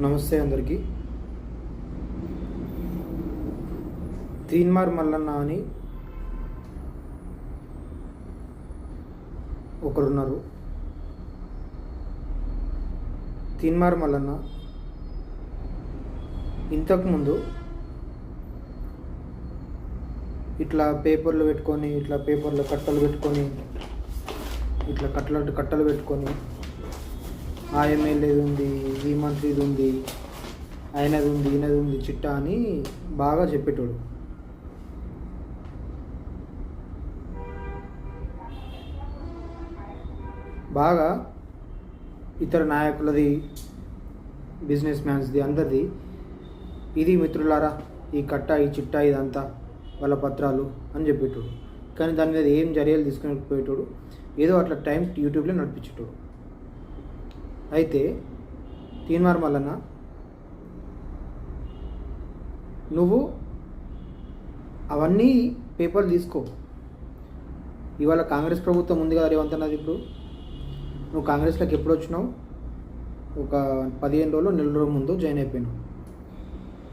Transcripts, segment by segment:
నమస్తే అందరికీ. తీన్మార్ మల్లన్న అని ఒకరున్నారు. తీన్మార్ మల్లన్న ఇంతకుముందు ఇట్లా పేపర్లు పెట్టుకొని ఇట్లా పేపర్లు కట్టలు పెట్టుకొని ఇట్లా కట్టలు కట్టలు పెట్టుకొని ఆ ఎమ్మెల్యేది ఉంది ఈ మంత్రిది ఉంది ఆయనది ఉంది ఈయనది ఉంది చిట్టా అని బాగా చెప్పేటోడు. బాగా ఇతర నాయకులది బిజినెస్ మ్యాన్స్ది అందరిది ఇది మిత్రులారా ఈ కట్ట ఈ చిట్టా ఇదంతా వాళ్ళ పత్రాలు అని చెప్పేటోడు. కానీ దాని మీద ఏం చర్యలు తీసుకుని పోయేటోడు? ఏదో అట్లా టైం యూట్యూబ్లో నడిపించేటోడు. అయితే తీన్మార్ మల్లన్న నువ్వు అవన్నీ పేపర్లు తీసుకో. ఇవాళ కాంగ్రెస్ ప్రభుత్వం ఉంది కదా రేవంత్ అన్నది ఇప్పుడు. నువ్వు కాంగ్రెస్లోకి ఎప్పుడు వచ్చినావు? ఒక పదిహేను రోజులు నెల రోజుల ముందు జాయిన్ అయిపోయినావు.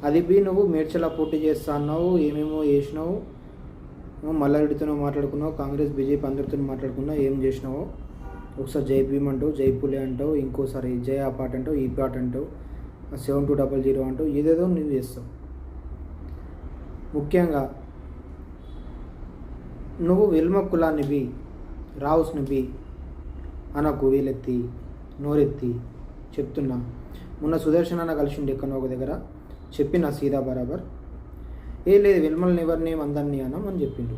అది బి నువ్వు మేడ్చల పోటీ చేస్తా అన్నావు ఏమేమో చేసినావు? నువ్వు మల్లారెడ్డితోనో మాట్లాడుకున్నావు కాంగ్రెస్ బీజేపీ అందరితో మాట్లాడుకున్నావు ఏం చేసినావో? ఒకసారి జై భీమ్ అంటావు జై పులే అంటావు ఇంకోసారి జై ఆ పాట అంటావు ఈ పాట అంటావు సెవెన్ టూ డబల్ జీరో అంటావు ఏదేదో నువ్వు చేస్తావు. ముఖ్యంగా నువ్వు వెల్మ కులానివి రావుస్నివి అనకు వీలెత్తి నోరెత్తి చెప్తున్నా. మొన్న సుదర్శన అన్న కలిసిండు ఎక్కడో ఒక దగ్గర చెప్పిన సీదా బరాబర్. ఏ లేదు వెల్మల్ని ఎవరిని అందరినీ అన్నాం అని చెప్పిండు.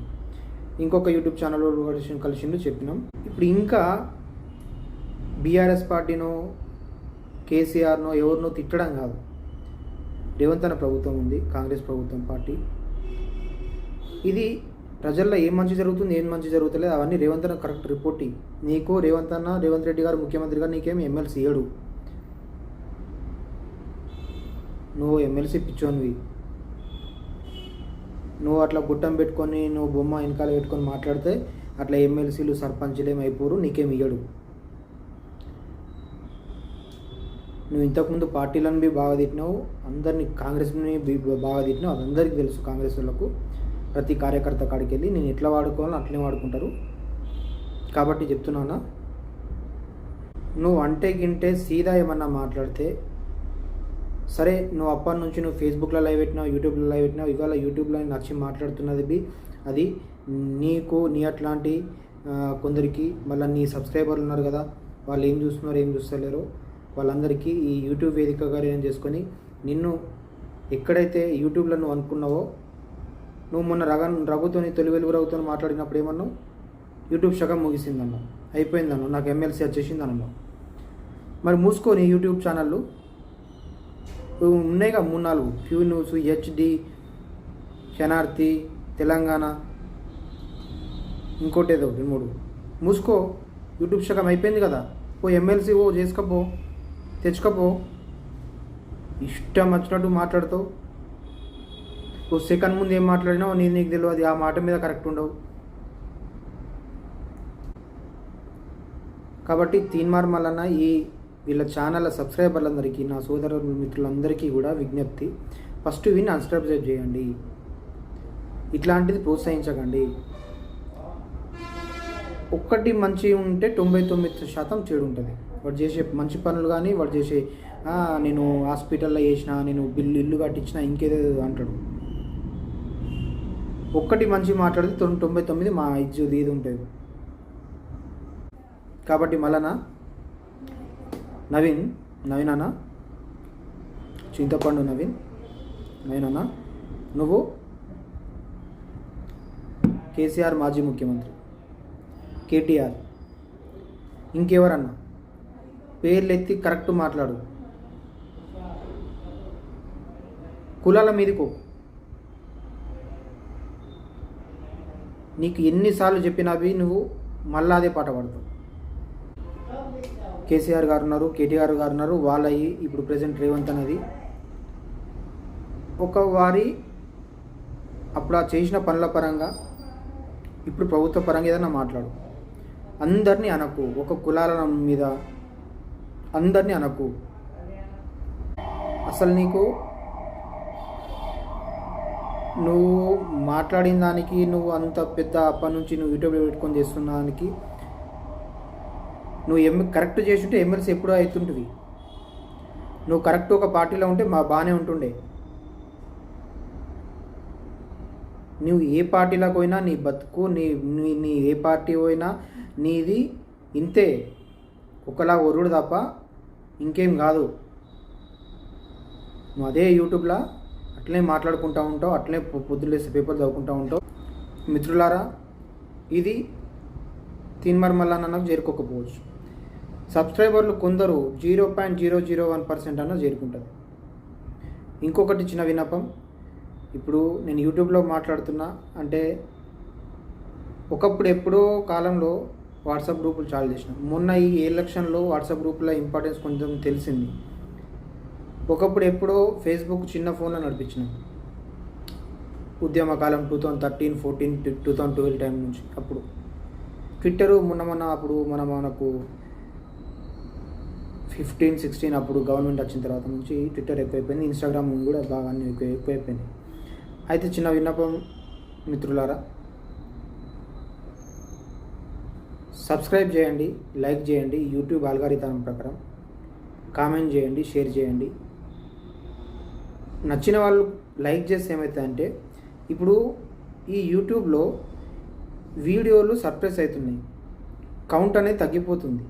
ఇంకొక యూట్యూబ్ ఛానల్ కలిసి కలిసిండు చెప్పినాం. ఇప్పుడు ఇంకా బీఆర్ఎస్ పార్టీనో కేసీఆర్నో ఎవరినో తిట్టడం కాదు. రేవంత్ అన్న ప్రభుత్వం ఉంది కాంగ్రెస్ ప్రభుత్వం పార్టీ. ఇది ప్రజల్లో ఏం మంచి జరుగుతుంది ఏం మంచి జరుగుతలేదు అవన్నీ రేవంత్ అన్న కరెక్ట్ రిపోర్టింగ్. నీకు రేవంత్ అన్న రేవంత్ రెడ్డి గారు ముఖ్యమంత్రి గారు నీకేం ఎమ్మెల్సీ ఏడు నువ్వు ఎమ్మెల్సీ పిచ్చోనివి. నువ్వు అట్లా గుట్టం పెట్టుకొని నువ్వు బొమ్మ వెనకాల పెట్టుకొని మాట్లాడితే అట్లా ఎమ్మెల్సీలు సర్పంచ్లు ఏమైపోరు నీకేమి ఇయ్యడు. నువ్వు ఇంతకుముందు పార్టీలను బి బాగా తిట్టినావు అందరినీ కాంగ్రెస్ని బాగా తిట్టినావు అది అందరికీ తెలుసు కాంగ్రెస్ వాళ్ళకు. ప్రతి కార్యకర్త కాడికి వెళ్ళి నేను ఎట్లా వాడుకోవాలని అట్లనే వాడుకుంటారు. కాబట్టి చెప్తున్నానా నువ్వు అంటే గింటే సీదా ఏమన్నా మాట్లాడితే సరే నువ్వు అప్పటి నుంచి నువ్వు ఫేస్బుక్లో లైవ్ పెట్టినావు యూట్యూబ్లో లైవ్ పెట్టినావు ఇవాళ యూట్యూబ్లో నచ్చి మాట్లాడుతున్నది బి అది నీకు నీ అట్లాంటి కొందరికి మళ్ళీ నీ సబ్స్క్రైబర్లు ఉన్నారు కదా వాళ్ళు ఏం చూస్తున్నారు ఏం చూస్తలేరు. వాళ్ళందరికీ ఈ యూట్యూబ్ వేదికగా ఏం చేసుకొని నిన్ను ఎక్కడైతే యూట్యూబ్లో నువ్వు అనుకున్నావో నువ్వు మొన్న రగ రఘుతోని తొలి వెలుగు రఘుతో మాట్లాడినప్పుడు ఏమన్నావు? యూట్యూబ్ సగం ముగిసిందన్నావు. అయిపోయిందను నాకు ఎమ్మెల్సీ వచ్చేసింది అన్నావు మరి మూసుకొని యూట్యూబ్ ఛానళ్ళు ఉన్నాయిగా మూడు నాలుగు. ఫ్యూ న్యూస్ హెచ్డి శనార్థి తెలంగాణ ఇంకోటి ఏదో రెండు మూడు. మూసుకో. యూట్యూబ్ సగం అయిపోయింది కదా. ఓ ఎమ్మెల్సీ ఓ చేసుకపో. తెచ్చుకోపో. ఇష్టం వచ్చినట్టు మాట్లాడుతావు. ఓ సెకండ్ ముందు ఏం మాట్లాడినావు నేను నీకు తెలియదు. ఆ మాట మీద కరెక్ట్ ఉండవు. కాబట్టి తీన్మార్ మల్లన్న ఈ వీళ్ళ ఛానల్ సబ్స్క్రైబర్లందరికీ నా సోదర మిత్రులందరికీ కూడా విజ్ఞప్తి. ఫస్ట్ విని అన్సబ్స్క్రైబ్ చేయండి. ఇట్లాంటిది ప్రోత్సహించకండి. ఒక్కటి మంచి ఉంటే తొంభై తొమ్మిది శాతం చెడు ఉంటుంది. వాడు చేసే మంచి పనులు కానీ వాడు చేసే నేను హాస్పిటల్లో చేసిన నేను బిల్లు ఇల్లు కట్టించిన ఇంకేదో అంటాడు. ఒక్కటి మంచి మాట్లాడితే తొం- తొంభై తొమ్మిది మా ఇజ్జుది ఇది ఉంటుంది. కాబట్టి మళ్ళనా నవీన్ నవీన్ అన్న చింతపండు నవీన్ నవీన్ అన్న నువ్వు కేసీఆర్ మాజీ ముఖ్యమంత్రి కేటీఆర్ ఇంకెవరన్నా? పేర్లు ఎత్తి కరెక్ట్ మాట్లాడు. కులాల మీదకు. నీకు ఎన్నిసార్లు చెప్పినవి నువ్వు మళ్ళా అదే పాట పాడతావు. కేసీఆర్ గారు ఉన్నారు కేటీఆర్ గారు ఉన్నారు వాళ్ళవి ఇప్పుడు ప్రజెంట్ రేవంత్ అనేది. ఒక వారి అప్పుడు ఆ చేసిన పనుల పరంగా ఇప్పుడు ప్రభుత్వ పరంగా ఏదైనా మాట్లాడు. అందరినీ అనకు ఒక కులాల మీద అందరినీ అనకు. అసలు నీకు నువ్వు మాట్లాడిన దానికి నువ్వు అంత పెద్ద అప్పటి నుంచి నువ్వు యూట్యూబ్లో పెట్టుకొని చేస్తున్న దానికి నువ్వు ఎమ్ కరెక్ట్ చేస్తుంటే ఎమ్మెల్సీ ఎప్పుడో అవుతుంటుంది నువ్వు కరెక్ట్ ఒక పార్టీలో ఉంటే మా బాగానే ఉంటుండే. నువ్వు ఏ పార్టీలోకి పోయినా నీ బతుకు నీ నీ నీ ఏ పార్టీ పోయినా నీది ఇంతే. ఒకలా ఒరుడు తప్ప ఇంకేం కాదు. నువ్వు అదే యూట్యూబ్లో అట్లనే మాట్లాడుకుంటూ ఉంటావు అట్లనే పొ- పొద్దున్న పేపర్ చదువుకుంటూ ఉంటావు. మిత్రులారా ఇది తీన్మర్ మల్లన్నకు చేరుకోకపోవచ్చు. సబ్స్క్రైబర్లు కొందరు zero point zero zero one percent అన్న చేరుకుంటుంది ఇంకొకటి చిన్న విన్నపం. ఇప్పుడు నేను యూట్యూబ్లో మాట్లాడుతున్నా అంటే ఒకప్పుడు ఎప్పుడో కాలంలో వాట్సాప్ గ్రూపులు చాలు చేసిన. మొన్న ఈ ఎలక్షన్లో వాట్సాప్ గ్రూపుల ఇంపార్టెన్స్ కొంచెం తెలిసింది. ఒకప్పుడు ఎప్పుడో ఫేస్బుక్ చిన్న ఫోన్లో నడిపించిన. ఉద్యమ కాలం two thousand thirteen fourteen two thousand twelve time నుంచి అప్పుడు. ట్విట్టరు మొన్న మొన్న అప్పుడు మన మనకు ఫిఫ్టీన్ సిక్స్టీన్ అప్పుడు గవర్నమెంట్ వచ్చిన తర్వాత నుంచి ట్విట్టర్ ఎక్కువైపోయింది ఇన్స్టాగ్రామ్ కూడా బాగా అన్ని ఎక్కువ ఎక్కువైపోయింది. అయితే చిన్న విన్నపం మిత్రులారా సబ్స్క్రైబ్ చేయండి లైక్ చేయండి యూట్యూబ్ ఆల్గారిథం ప్రకారం కామెంట్ చేయండి షేర్ చేయండి. నచ్చిన వాళ్ళు లైక్ చేస్తే ఏమవుతుందంటే ఇప్పుడు ఈ యూట్యూబ్లో వీడియోలు సర్ప్రైజ్ అవుతున్నాయి. కౌంట్ అనేది తగ్గిపోతుంది.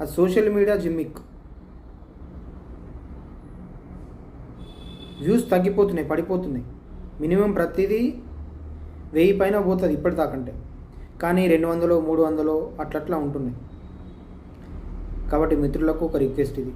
అది సోషల్ మీడియా జిమ్మిక్. వ్యూస్ తగ్గిపోతున్నాయి పడిపోతున్నాయి. మినిమం ప్రతిదీ వెయ్యి పైన పోతుంది ఇప్పటిదాకంటే. కానీ రెండు వందలు మూడు వందలు అట్లట్లా ఉంటున్నాయి. కాబట్టి మిత్రులకు ఒక రిక్వెస్ట్ ఇది.